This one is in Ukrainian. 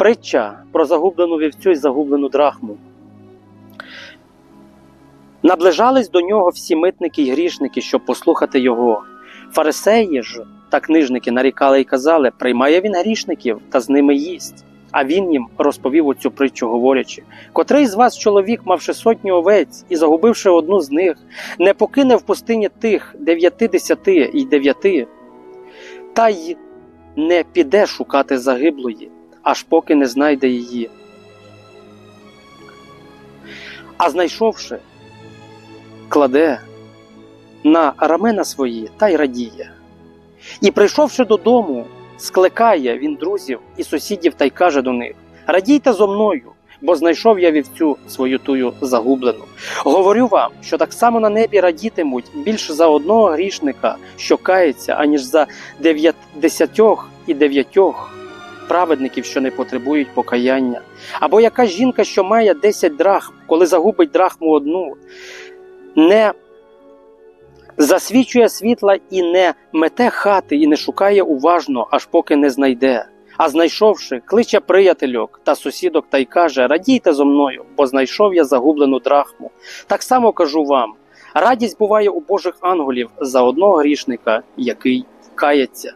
Притча про загублену вівцю і загублену драхму. Наближались до нього всі митники й грішники, щоб послухати його. Фарисеї ж та книжники нарікали й казали: приймає він грішників та з ними їсть. А він їм розповів оцю притчу, говорячи: котрий з вас чоловік, мавши сотню овець і загубивши одну з них, не покине в пустині тих дев'яти й дев'яти, та й не піде шукати загиблої, аж поки не знайде її. А знайшовши, кладе на рамена свої та й радіє. І прийшовши додому, скликає він друзів і сусідів та й каже до них: Радійте зо мною, бо знайшов я вівцю свою тую загублену. Говорю вам, що так само на небі радітимуть більше за одного грішника, що кається, аніж за дев'ятдесятьох і дев'ятьох праведників, що не потребують покаяння. Або яка жінка, що має десять драхм, коли загубить драхму одну, не засвічує світла і не мете хати, і не шукає уважно, аж поки не знайде. А знайшовши, кличе приятельок та сусідок та й каже: Радійте зо мною, бо знайшов я загублену драхму. Так само кажу вам: радість буває у Божих ангелів за одного грішника, який кається.